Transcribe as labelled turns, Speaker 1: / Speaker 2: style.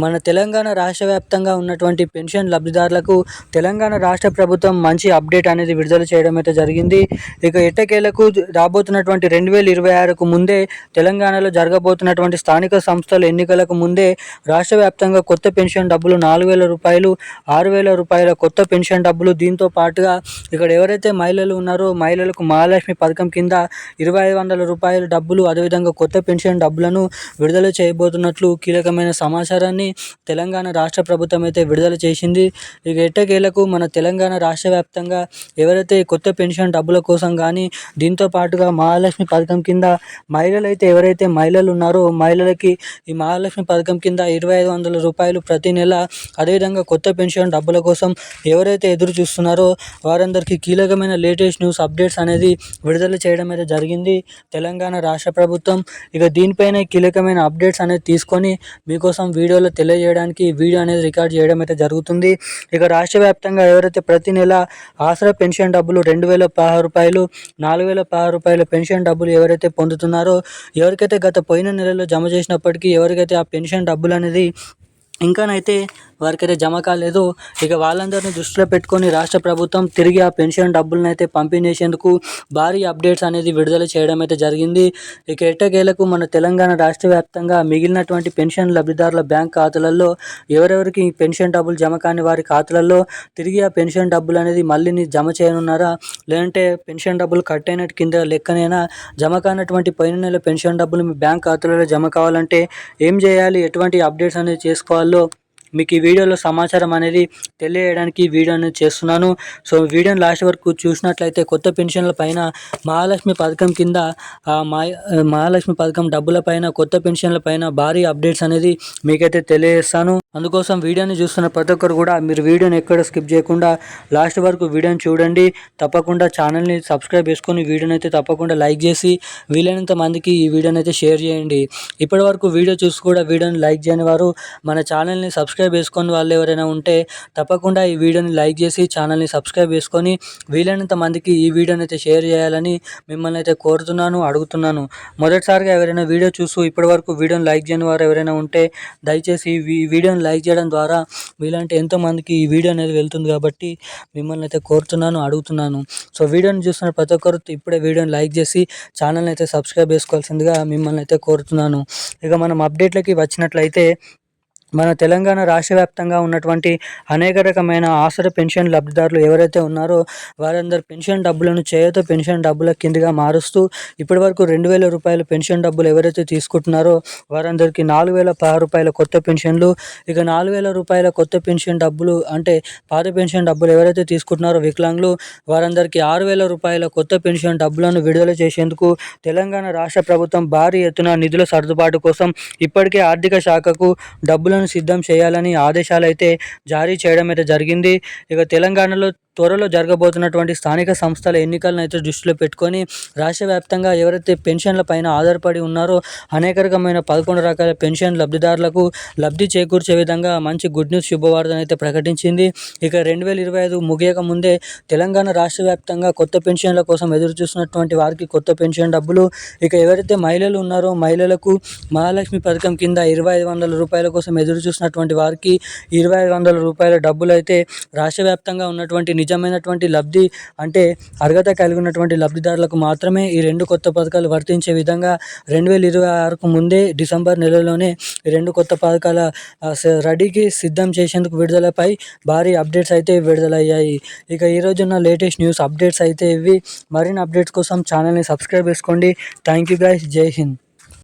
Speaker 1: మన తెలంగాణ రాష్ట్ర వ్యాప్తంగా ఉన్నటువంటి పెన్షన్ లబ్ధిదారులకు తెలంగాణ రాష్ట్ర ప్రభుత్వం మంచి అప్డేట్ అనేది విడుదల చేయడం అయితే జరిగింది. ఇక ఎట్టకేలకు రాబోతున్నటువంటి రెండు వేల ఇరవై ఆరుకు ముందే తెలంగాణలో జరగబోతున్నటువంటి స్థానిక సంస్థల ఎన్నికలకు ముందే రాష్ట్ర వ్యాప్తంగా కొత్త పెన్షన్ డబ్బులు నాలుగు వేల రూపాయలు ఆరు వేల రూపాయల కొత్త పెన్షన్ డబ్బులు దీంతో పాటుగా ఇక్కడ ఎవరైతే మహిళలు ఉన్నారో మహిళలకు మహాలక్ష్మి పథకం కింద ఇరవై ఐదు వందల రూపాయల డబ్బులు అదేవిధంగా కొత్త పెన్షన్ డబ్బులను విడుదల చేయబోతున్నట్లు కీలకమైన సమాచారాన్ని తెలంగాణ రాష్ట్ర ప్రభుత్వం అయితే విడుదల చేసింది. ఇక ఎట్టకేలకు మన తెలంగాణ రాష్ట్ర వ్యాప్తంగా ఎవరైతే కొత్త పెన్షన్ డబ్బుల కోసం కానీ దీంతో పాటుగా మహాలక్ష్మి పథకం కింద మహిళలు అయితే ఎవరైతే మహిళలు ఉన్నారో మహిళలకి ఈ మహాలక్ష్మి పథకం కింద ఇరవై ఐదు వందల రూపాయలు ప్రతి నెల అదేవిధంగా కొత్త పెన్షన్ డబ్బుల కోసం ఎవరైతే ఎదురు చూస్తున్నారో వారందరికీ కీలకమైన లేటెస్ట్ న్యూస్ అప్డేట్స్ అనేది విడుదల చేయడం అయితే జరిగింది. తెలంగాణ రాష్ట్ర ప్రభుత్వం ఇక దీనిపైన కీలకమైన అప్డేట్స్ అనేది తీసుకొని మీకోసం వీడియోలో తెలియజేయడానికి వీడియో అనేది రికార్డ్ చేయడం అయితే జరుగుతుంది. ఇక రాష్ట్ర వ్యాప్తంగా ఎవరైతే ప్రతి నెల ఆసరా పెన్షన్ డబ్బులు రెండు వేల పదహారు రూపాయలు నాలుగు వేల పదహారు రూపాయల పెన్షన్ డబ్బులు ఎవరైతే పొందుతున్నారో ఎవరికైతే గత పోయిన నెలలో జమ చేసినప్పటికీ ఎవరికైతే ఆ పెన్షన్ డబ్బులు అనేది ఇంకానైతే వారికైతే జమ కాలేదు ఇక వాళ్ళందరినీ దృష్టిలో పెట్టుకొని రాష్ట్ర ప్రభుత్వం తిరిగి ఆ పెన్షన్ డబ్బులను అయితే పంపిణీసేందుకు భారీ అప్డేట్స్ అనేది విడుదల చేయడం అయితే జరిగింది. ఇక ఎట్టకేలకు మన తెలంగాణ రాష్ట్ర వ్యాప్తంగా మిగిలినటువంటి పెన్షన్ లబ్ధిదారుల బ్యాంక్ ఖాతాలలో ఎవరెవరికి పెన్షన్ డబ్బులు జమ కాని వారి ఖాతాలలో తిరిగి ఆ పెన్షన్ డబ్బులు అనేది మళ్ళీ జమ చేయనున్నారా? లేదంటే పెన్షన్ డబ్బులు కట్ అయినట్టు కింద లెక్కనైనా జమ కానటువంటి పైన నెల పెన్షన్ డబ్బులు మీ బ్యాంక్ ఖాతాలలో జమ కావాలంటే ఏం చేయాలి? ఎటువంటి అప్డేట్స్ అనేది చేసుకోవాలో మీకు ఈ వీడియోలో సమాచారం అనేది తెలియజేయడానికి వీడియోను చేస్తున్నాను. సో వీడియోని లాస్ట్ వరకు చూసినట్లయితే కొత్త పెన్షన్ల పైన మహాలక్ష్మి పథకం కింద మా మహాలక్ష్మి పథకం డబ్బుల పైన కొత్త పెన్షన్ల పైన భారీ అప్డేట్స్ అనేది మీకైతే తెలియజేస్తాను. అందుకోసం వీడియోని చూస్తున్న ప్రతి ఒక్కరు కూడా మీరు వీడియోని ఎక్కడ స్కిప్ చేయకుండా లాస్ట్ వరకు వీడియోని చూడండి. తప్పకుండా ఛానల్ని సబ్స్క్రైబ్ చేసుకొని వీడియోని అయితే తప్పకుండా లైక్ చేసి వీలైనంత మందికి ఈ వీడియోని అయితే షేర్ చేయండి. ఇప్పటి వరకు వీడియో చూసి కూడా వీడియోని లైక్ చేయని వారు మన ఛానల్ని సబ్స్క్రైబ్ చేసుకొని వాళ్ళు ఎవరైనా ఉంటే తప్పకుండా ఈ వీడియోని లైక్ చేసి ఛానల్ని సబ్స్క్రైబ్ చేసుకొని వీలైనంత మందికి ఈ వీడియోని అయితే షేర్ చేయాలని మిమ్మల్ని అయితే కోరుతున్నాను అడుగుతున్నాను. మొదటిసారిగా ఎవరైనా వీడియో చూస్తూ ఇప్పటివరకు వీడియోని లైక్ చేయని వారు ఎవరైనా ఉంటే దయచేసి ఈ వీడియోని లైక్ చేయడం ద్వారా మీలాంటి ఎంతోమందికి ఈ వీడియో అనేది వెళ్తుంది కాబట్టి మిమ్మల్ని అయితే కోరుతున్నాను అడుగుతున్నాను. సో వీడియోని చూస్తున్న ప్రతి ఒక్కరు ఇప్పుడే వీడియోని లైక్ చేసి ఛానల్ని అయితే సబ్స్క్రైబ్ చేసుకోవాల్సిందిగా మిమ్మల్ని అయితే కోరుతున్నాను. ఇక మనం అప్డేట్లకి వచ్చినట్లయితే మన తెలంగాణ రాష్ట్ర వ్యాప్తంగా ఉన్నటువంటి అనేక రకమైన ఆసర పెన్షన్ లబ్ధిదారులు ఎవరైతే ఉన్నారో వారందరు పెన్షన్ డబ్బులను చేయతో పెన్షన్ డబ్బుల కిందగా మారుస్తూ ఇప్పటి వరకు రెండు వేల రూపాయల పెన్షన్ డబ్బులు ఎవరైతే తీసుకుంటున్నారో వారందరికీ నాలుగు వేల పదహారు రూపాయల కొత్త పెన్షన్లు ఇక నాలుగు వేల రూపాయల కొత్త పెన్షన్ డబ్బులు అంటే పాత పెన్షన్ డబ్బులు ఎవరైతే తీసుకుంటున్నారో వికలాంగులు వారందరికీ ఆరు వేల రూపాయల కొత్త పెన్షన్ డబ్బులను విడుదల చేసేందుకు తెలంగాణ రాష్ట్ర ప్రభుత్వం భారీ ఎత్తున నిధుల సర్దుబాటు కోసం ఇప్పటికే ఆర్థిక శాఖకు డబ్బులను సిద్ధం చేయాలని ఆదేశాలు అయితే జారీ చేయడం అయితే జరిగింది. ఇక తెలంగాణలో త్వరలో జరగబోతున్నటువంటి స్థానిక సంస్థల ఎన్నికలను అయితే దృష్టిలో పెట్టుకొని రాష్ట్ర వ్యాప్తంగా ఎవరైతే పెన్షన్ల పైన ఆధారపడి ఉన్నారో అనేక రకమైన పదకొండు రకాల పెన్షన్ లబ్ధిదారులకు లబ్ధి చేకూర్చే విధంగా మంచి గుడ్ న్యూస్ శుభవార్తను అయితే ప్రకటించింది. ఇక రెండు వేల ఇరవై ఐదు ముగియక ముందే తెలంగాణ రాష్ట్ర వ్యాప్తంగా కొత్త పెన్షన్ల కోసం ఎదురు చూస్తున్నటువంటి వారికి కొత్త పెన్షన్ డబ్బులు ఇక ఎవరైతే మహిళలు ఉన్నారో మహిళలకు మహాలక్ష్మి పథకం కింద ఇరవై ఐదు వందల రూపాయల కోసం ఎదురు చూసినటువంటి వారికి ఇరవై ఐదు వందల రూపాయల డబ్బులు అయితే రాష్ట్ర వ్యాప్తంగా ఉన్నటువంటి నిజమైనటువంటి లబ్ధి అంటే అర్హత కలిగి ఉన్నటువంటి లబ్ధిదారులకు మాత్రమే ఈ రెండు కొత్త పథకాలు వర్తించే విధంగా రెండు వేల ఇరవై ఆరుకు ముందే డిసెంబర్ నెలలోనే ఈ రెండు కొత్త పథకాల రెడీకి సిద్ధం చేసేందుకు విడుదలపై భారీ అప్డేట్స్ అయితే విడుదలయ్యాయి. ఇక ఈరోజు ఉన్న లేటెస్ట్ న్యూస్ అప్డేట్స్ అయితే ఇవి. మరిన్ని అప్డేట్స్ కోసం ఛానల్ని సబ్స్క్రైబ్ చేసుకోండి. థ్యాంక్ యూ గైస్ జై హింద్.